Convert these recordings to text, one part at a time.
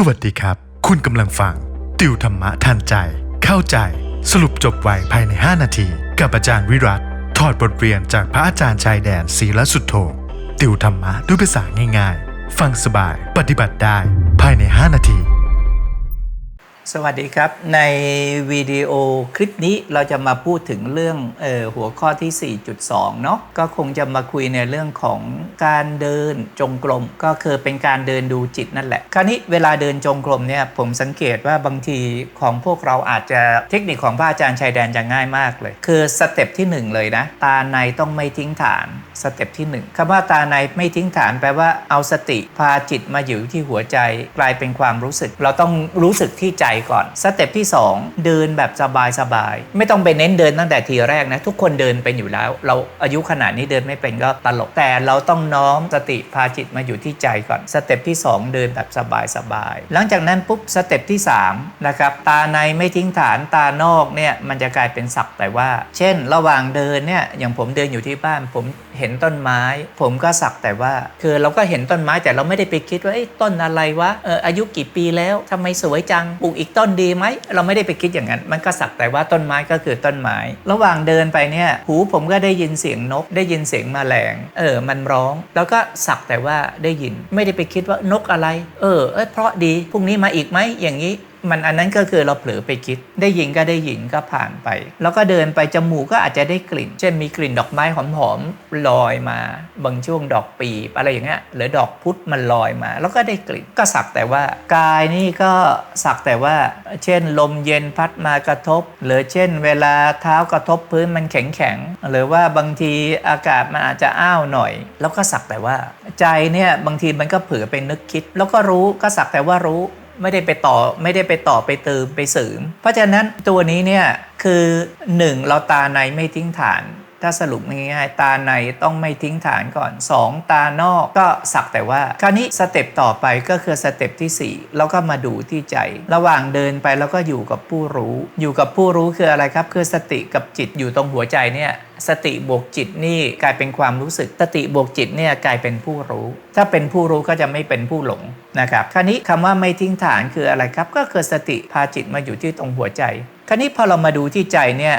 สวัสดีครับ คุณกำลังฟัง ติวธรรมะทันใจ เข้าใจ สรุปจบไวภายใน 5 นาที กับอาจารย์วิรัตถอดบทเรียนจากพระอาจารย์ชายแดนศีลสุดโธติวธรรมะด้วยภาษาง่ายๆ ฟังสบายปฏิบัติได้ภายใน 5 นาที สวัสดีครับ ในวิดีโอคลิปนี้เราจะมาพูดถึงเรื่องออหัวข้อที่ 4.2 เนาะก็คงจะมาคุยในเรื่องของการเดินจงกรม ก็คือเป็นการเดินดูจิตนั่นแหละ คราวนี้เวลาเดินจงกรมเนี่ยผมสังเกตว่าบางทีของพวกเราอาจจะเทคนิคของพระอาจารย์ชายแดนจะง่ายมากเลย คือสเต็ปที่ 1 เลยนะ ตาในต้องไม่ทิ้งฐานสเต็ปที่ 1คำว่าตาในไม่ทิ้งฐานแปลว่าเอาสติพาจิตมาอยู่ที่หัวใจ กลายเป็นความรู้สึก เราต้องรู้สึกที่ใจก่อน สเต็ปที่ 2 เดินแบบสบายๆ ไม่ต้องไปเน้นเดินตั้งแต่ทีแรกนะ ทุกคนเดินเป็นอยู่แล้ว เราอายุขนาดนี้เดินไม่เป็นก็ตลก แต่เราต้องน้อมสติพาจิตมาอยู่ที่ใจก่อน สเต็ปที่ 2 เดินแบบสบายๆ หลังจากนั้นปุ๊บสเต็ปที่3นะครับตาในไม่ทิ้งฐานตานอกเนี่ยมันจะกลายเป็นสักแต่ว่า เช่น ระหว่างเดินเนี่ยอย่างผมเดินอยู่ที่บ้านผมเห็นต้นไม้ ผมก็สักแต่ว่า คือเราก็เห็นต้นไม้แต่เราไม่ได้ไปคิดว่าเอ้ต้นอะไรวะเอออายุกี่ปีแล้วทำไมสวยจังปลูกอีกต้นดีไหม เราไม่ได้ไปคิดอย่างนั้น มันก็สักแต่ว่าต้นไม้ก็คือต้นไม้ ระหว่างเดินไปเนี่ยหูผมก็ได้ยินเสียงนก ได้ยินเสียงแมลง เออ มันร้อง แล้วก็สักแต่ว่าได้ยิน ไม่ได้ไปคิดว่านกอะไร เออ เออเพราะดี พรุ่งนี้มาอีกไหมอย่างนี้ มันอันนั้นก็คือเราเผลอไปคิด ได้ยินก็ได้ยินก็ผ่านไป แล้วก็เดินไปจมูกก็อาจจะได้กลิ่น เช่นมีกลิ่นดอกไม้หอมๆลอยมา บางช่วงดอกปีบอะไรอย่างเงี้ยหรือดอกพุธมันลอยมา แล้วก็ได้กลิ่นก็สักแต่ว่ากายนี่ก็สักแต่ว่า เช่น ลมเย็นพัดมากระทบ หรือเช่น เวลาเท้ากระทบพื้นมันแข็งๆหรือว่าบางทีอากาศมันอาจจะอ้าวหน่อย แล้วก็สักแต่ว่า ใจเนี่ยบางทีมันก็เผลอไปนึกคิด แล้วก็รู้ก็สักแต่ว่ารู้ ไม่ได้ไปต่อไม่ได้ไปต่อไปเติมไปเสริม เพราะฉะนั้นตัวนี้เนี่ยคือ 1. เราตาในไม่ทิ้งฐาน ถ้าสรุปง่ายๆ ตาในต้องไม่ทิ้งฐานก่อน 2. ตานอกก็สักแต่ว่า คราวนี้สเต็ปต่อไปก็คือสเต็ปที่ 4 แล้วก็มาดูที่ใจ ระหว่างเดินไปแล้วก็อยู่กับผู้รู้ อยู่กับผู้รู้คืออะไรครับ คือสติกับจิตอยู่ตรงหัวใจเนี่ยสติบวกจิตนี่กลายเป็นความรู้สึก สติบวกจิตเนี่ยกลายเป็นผู้รู้ ถ้าเป็นผู้รู้ก็จะไม่เป็นผู้หลงนะครับ คราวนี้คำว่าไม่ทิ้งฐานคืออะไรครับ ก็คือสติพาจิตมาอยู่ที่ตรงหัวใจ คราวนี้พอเรามาดูที่ใจเนี่ย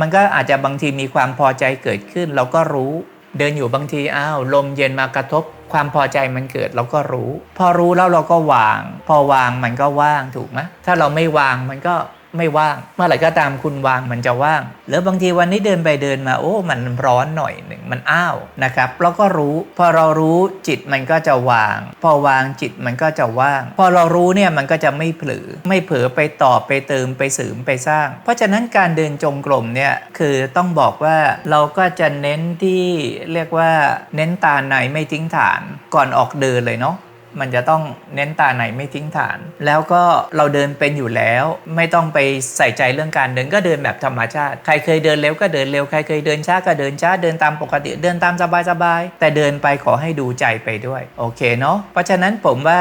มันก็อาจจะบางทีมีความพอใจเกิดขึ้น เราก็รู้ เดินอยู่บางทีอ้าวลมเย็นมากระทบ ความพอใจมันเกิดเราก็รู้ พอรู้แล้วเราก็วาง พอวางมันก็ว่างถูกไหมถ้าเราไม่วางมันก็ ไม่ว่าง เมื่อไหร่ก็ตามคุณวางมันจะว่าง หรือบางทีวันนี้เดินไปเดินมาโอ้ มันร้อนหน่อยหนึ่งมันอ้าวนะครับเราก็รู้ พอเรารู้จิตมันก็จะวาง พอวางจิตมันก็จะว่าง พอเรารู้เนี่ยมันก็จะไม่เผลอไม่เผลอไปต่อไปเติมไปเสริมไปสร้าง เพราะฉะนั้นการเดินจงกรมเนี่ยคือต้องบอกว่าเราก็จะเน้นที่เรียกว่าเน้นตาในไม่ทิ้งฐานก่อนออกเดินเลยเนาะ มันจะต้องเน้นตาไหนไม่ทิ้งฐาน แล้วก็เราเดินเป็นอยู่แล้ว ไม่ต้องไปใส่ใจเรื่องการเดินก็เดินแบบธรรมชาติ ใครเคยเดินเร็วก็เดินเร็ว ใครเคยเดินช้าก็เดินช้า เดินตามปกติ เดินตามสบายๆ แต่เดินไปขอให้ดูใจไปด้วย โอเคเนาะ เพราะฉะนั้นผมว่า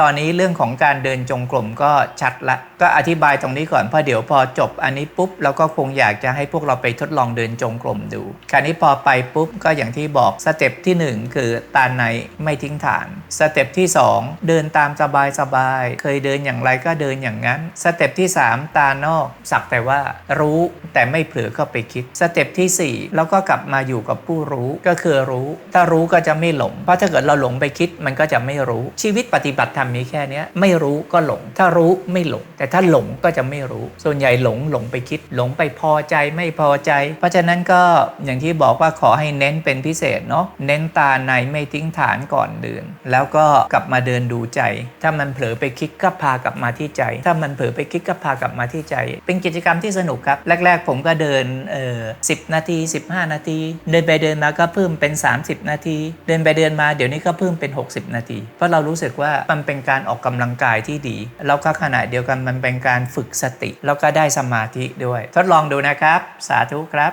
ตอนนี้เรื่องของการเดินจงกรมก็ชัดละก็อธิบายตรงนี้ก่อนเพราะเดี๋ยวพอจบอันนี้ปุ๊บเราก็คงอยากจะให้พวกเราไปทดลองเดินจงกรมดู คราวนี้พอไปปุ๊บก็อย่างที่บอกสเต็ปที่หนึ่งคือตาในไม่ทิ้งฐาน สเต็ปที่สองเดินตามสบายสบายๆเคยเดินอย่างไรก็เดินอย่างนั้น สเต็ปที่ 3 ตานอก สักแต่ว่ารู้แต่ไม่เผลอเข้าไปคิด สเต็ปที่ 4 แล้วก็กลับมาอยู่กับผู้รู้ก็คือรู้ ถ้ารู้ก็จะไม่หลง เพราะถ้าเกิดเราหลงไปคิดมันก็จะไม่รู้ชีวิตปฏิบัติธรรมมีแค่นี้ไม่รู้ก็หลง ถ้ารู้ไม่หลงแต่ถ้าหลงก็จะไม่รู้ ส่วนใหญ่หลงหลงไปคิด หลงไปพอใจไม่พอใจ เพราะฉะนั้นก็อย่างที่บอกว่าขอให้เน้นเป็นพิเศษเนาะเน้นตาในไม่ทิ้งฐานก่อนเดิน แล้วก็กลับมาเดินดูใจ ถ้ามันเผลอไปคิดก็พากลับมาที่ใจ ถ้ามันเผลอไปคิดก็พากลับมาที่ใจ เป็นกิจกรรมที่สนุกครับ แรก ๆ ผมก็เดินเออสินาที 15 นาที เดินไปเดินมาก็เพิ่มเป็น 30 นาที เดินไปเดินมาเดี๋ยวนี้ก็เพิ่มเป็น 60 นาที เพราะเรารู้สึกว่ามันเป็นการออกกำลังกายที่ดีแล้วก็ขณะเดียวกันมันมันเป็นการฝึกสติ แล้วก็ได้สมาธิด้วย ทดลองดูนะครับ สาธุครับ